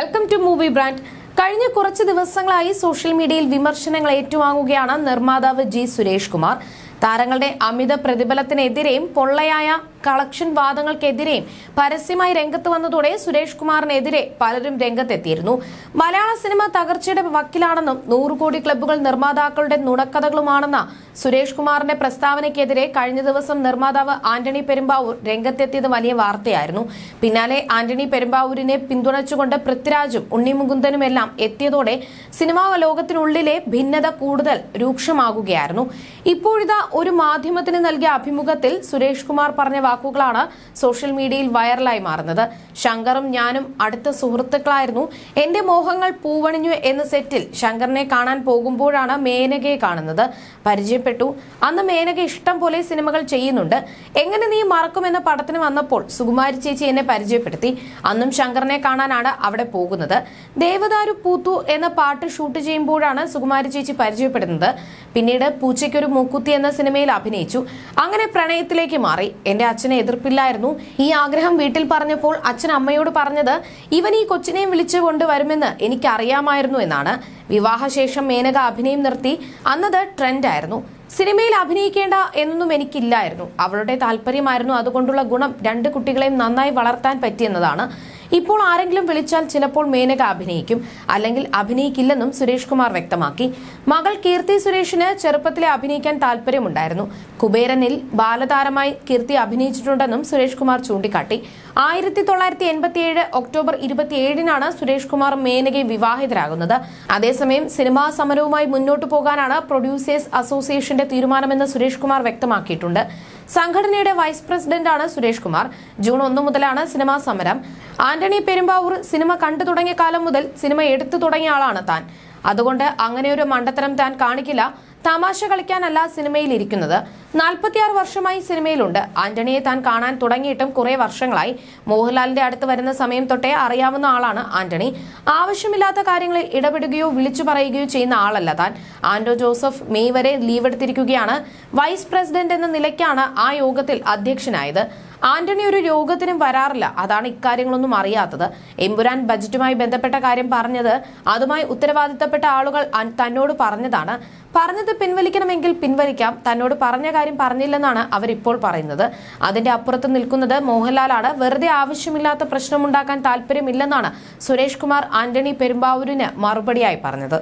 Welcome to movie brand കഴിഞ്ഞ കുറച്ച് ദിവസങ്ങളായി സോഷ്യൽ മീഡിയയിൽ വിമർശനങ്ങൾ ഏറ്റുവാങ്ങുകയാണ് നിർമ്മാതാവ് ജി സുരേഷ് കുമാർ. താരങ്ങളുടെ അമിത പ്രതിഫലത്തിനെതിരെയും പൊള്ളയായ കളക്ഷൻ വാദങ്ങൾക്കെതിരെയും പരസ്യമായി രംഗത്ത് വന്നതോടെ സുരേഷ് കുമാറിനെതിരെ പലരും രംഗത്തെത്തിയിരുന്നു. മലയാള സിനിമ തകർച്ചയുടെ വക്കിലാണെന്നും നൂറ് കോടി ക്ലബ്ബുകൾ നിർമ്മാതാക്കളുടെ നുണക്കഥകളുമാണെന്ന സുരേഷ് കുമാറിന്റെ പ്രസ്താവനയ്ക്കെതിരെ കഴിഞ്ഞ ദിവസം നിർമ്മാതാവ് ആന്റണി പെരുമ്പാവൂർ രംഗത്തെത്തിയത് വലിയ വാർത്തയായിരുന്നു. പിന്നാലെ ആന്റണി പെരുമ്പാവൂരിനെ പിന്തുണച്ചുകൊണ്ട് പൃഥ്വിരാജും ഉണ്ണിമുകുന്ദനുമെല്ലാം എത്തിയതോടെ സിനിമാ ലോകത്തിനുള്ളിലെ ഭിന്നത കൂടുതൽ രൂക്ഷമാകുകയായിരുന്നു. ഇപ്പോഴിതാ ഒരു മാധ്യമത്തിന് നൽകിയ അഭിമുഖത്തിൽ സുരേഷ് കുമാർ പറഞ്ഞ വാക്കുകളാണ് സോഷ്യൽ മീഡിയയിൽ വൈറലായി മാറുന്നത്. ശങ്കറും ഞാനും അടുത്ത സുഹൃത്തുക്കളായിരുന്നു. എന്റെ മോഹങ്ങൾ പൂവണിഞ്ഞു എന്ന സെറ്റിൽ ശങ്കറിനെ കാണാൻ പോകുമ്പോഴാണ് മേനകയെ കാണുന്നത്. പരിചയപ്പെട്ടു. അന്ന് മേനക ഇഷ്ടം പോലെ സിനിമകൾ ചെയ്യുന്നുണ്ട്. എങ്ങനെ നീ മറക്കുമെന്ന പടത്തിന് വന്നപ്പോൾ സുകുമാരി ചേച്ചി എന്നെ പരിചയപ്പെടുത്തി. അന്നും ശങ്കറിനെ കാണാനാണ് അവിടെ പോകുന്നത്. ദേവദാരു പൂത്തു എന്ന പാട്ട് ഷൂട്ട് ചെയ്യുമ്പോഴാണ് സുകുമാരി ചേച്ചി പരിചയപ്പെടുന്നത്. പിന്നീട് പൂച്ചയ്ക്കൊരു മൂക്കുത്തി എന്ന സിനിമയിൽ അഭിനയിച്ചു. അങ്ങനെ പ്രണയത്തിലേക്ക് മാറി. എന്റെ അച്ഛനെ എതിർപ്പില്ലായിരുന്നു. ഈ ആഗ്രഹം വീട്ടിൽ പറഞ്ഞപ്പോൾ അച്ഛൻ അമ്മയോട് പറഞ്ഞത് ഇവൻ ഈ കൊച്ചിനെയും വിളിച്ചു കൊണ്ടുവരുമെന്ന് എനിക്കറിയാമായിരുന്നു എന്നാണ്. വിവാഹശേഷം മേനക അഭിനയം നിർത്തി. അന്നത് ട്രെൻഡായിരുന്നു. സിനിമയിൽ അഭിനയിക്കേണ്ട എന്നൊന്നും എനിക്കില്ലായിരുന്നു. അവളുടെ താല്പര്യമായിരുന്നു അതുകൊണ്ടുള്ള ഗുണം രണ്ട് കുട്ടികളെയും നന്നായി വളർത്താൻ പറ്റിയെന്നതാണ്. ഇപ്പോൾ ആരെങ്കിലും വിളിച്ചാൽ ചിലപ്പോൾ മേനക അഭിനയിക്കും. അല്ലെങ്കിൽ അഭിനയിക്കില്ലെന്നും സുരേഷ് കുമാർ വ്യക്തമാക്കി. മകൾ കീർത്തി സുരേഷിന് ചെറുപ്പത്തിലെ അഭിനയിക്കാൻ താല്പര്യമുണ്ടായിരുന്നു. കുബേരനിൽ ബാലതാരമായി കീർത്തി അഭിനയിച്ചിട്ടുണ്ടെന്നും സുരേഷ് കുമാർ ചൂണ്ടിക്കാട്ടി. ആയിരത്തി തൊള്ളായിരത്തി എൺപത്തിയേഴ് ഒക്ടോബർ ഇരുപത്തിയേഴിനാണ് സുരേഷ് കുമാർ മേനകെ വിവാഹിതരാകുന്നത്. അതേസമയം സിനിമാ സമരവുമായി മുന്നോട്ടു പോകാനാണ് പ്രൊഡ്യൂസേഴ്സ് അസോസിയേഷന്റെ തീരുമാനമെന്ന് സുരേഷ് കുമാർ വ്യക്തമാക്കിയിട്ടുണ്ട്. സംഘടനയുടെ വൈസ് പ്രസിഡന്റാണ് സുരേഷ് കുമാർ. ജൂൺ ഒന്ന് മുതലാണ് സിനിമാ സമരം. ആന്റണി പെരുമ്പാവൂർ സിനിമ കണ്ടു തുടങ്ങിയ കാലം മുതൽ സിനിമ എടുത്തു തുടങ്ങിയ ആളാണ് താൻ. അതുകൊണ്ട് അങ്ങനെയൊരു മണ്ടത്തരം താൻ കാണിക്കില്ല. തമാശ കളിക്കാനല്ല സിനിമയിൽ ഇരിക്കുന്നത്. നാൽപ്പത്തിയാറ് വർഷമായി സിനിമയിലുണ്ട്. ആന്റണിയെ താൻ കാണാൻ തുടങ്ങിയിട്ടും കുറെ വർഷങ്ങളായി. മോഹൻലാലിന്റെ അടുത്ത് വരുന്ന സമയം തൊട്ടേ അറിയാവുന്ന ആളാണ് ആന്റണി. ആവശ്യമില്ലാത്ത കാര്യങ്ങളിൽ ഇടപെടുകയോ വിളിച്ചു പറയുകയോ ചെയ്യുന്ന ആളല്ല താൻ. ആന്റോ ജോസഫ് മെയ് വരെ ലീവ് എടുത്തിരിക്കുകയാണ്. വൈസ് പ്രസിഡന്റ് എന്ന നിലയ്ക്കാണ് ആ യോഗത്തിൽ അധ്യക്ഷനായത്. ആന്റണി ഒരു രോഗത്തിനും വരാറില്ല. അതാണ് ഇക്കാര്യങ്ങളൊന്നും അറിയാത്തത്. എമ്പുരാൻ ബജറ്റുമായി ബന്ധപ്പെട്ട കാര്യം പറഞ്ഞത് അതുമായി ഉത്തരവാദിത്തപ്പെട്ട ആളുകൾ തന്നോട് പറഞ്ഞതാണ്. പറഞ്ഞത് പിൻവലിക്കണമെങ്കിൽ പിൻവലിക്കാം. തന്നോട് പറഞ്ഞ കാര്യം പറഞ്ഞില്ലെന്നാണ് അവരിപ്പോൾ പറയുന്നത്. അതിന്റെ അപ്പുറത്ത് നിൽക്കുന്നത് മോഹൻലാലാണ്. വെറുതെ ആവശ്യമില്ലാത്ത പ്രശ്നമുണ്ടാക്കാൻ താല്പര്യമില്ലെന്നാണ് സുരേഷ് കുമാർ ആന്റണി പെരുമ്പാവൂരിന് മറുപടിയായി പറഞ്ഞത്.